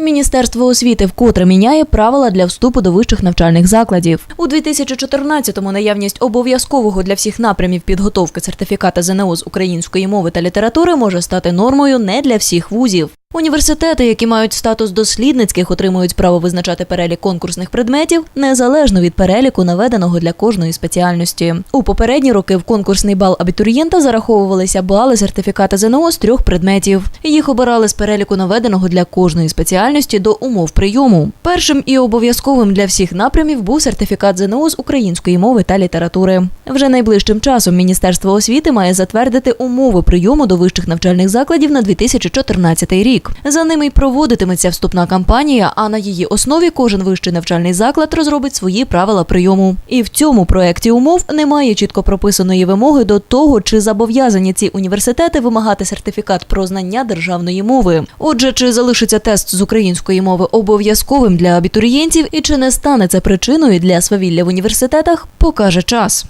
Міністерство освіти вкотре міняє правила для вступу до вищих навчальних закладів. У 2014-му наявність обов'язкового для всіх напрямів підготовки сертифіката ЗНО з української мови та літератури може стати нормою не для всіх вузів. Університети, які мають статус дослідницьких, отримують право визначати перелік конкурсних предметів незалежно від переліку, наведеного для кожної спеціальності. У попередні роки в конкурсний бал абітурієнта зараховувалися бали сертифіката ЗНО з трьох предметів. Їх обирали з переліку наведеного для кожної спеціальності до умов прийому. Першим і обов'язковим для всіх напрямів був сертифікат ЗНО з української мови та літератури. Вже найближчим часом Міністерство освіти має затвердити умови прийому до вищих навчальних закладів на 2014 рік. За ними й проводитиметься вступна кампанія, а на її основі кожен вищий навчальний заклад розробить свої правила прийому. І в цьому проєкті умов немає чітко прописаної вимоги до того, чи зобов'язані ці університети вимагати сертифікат про знання державної мови. Отже, чи залишиться тест з української мови обов'язковим для абітурієнтів і чи не стане це причиною для свавілля в університетах, покаже час.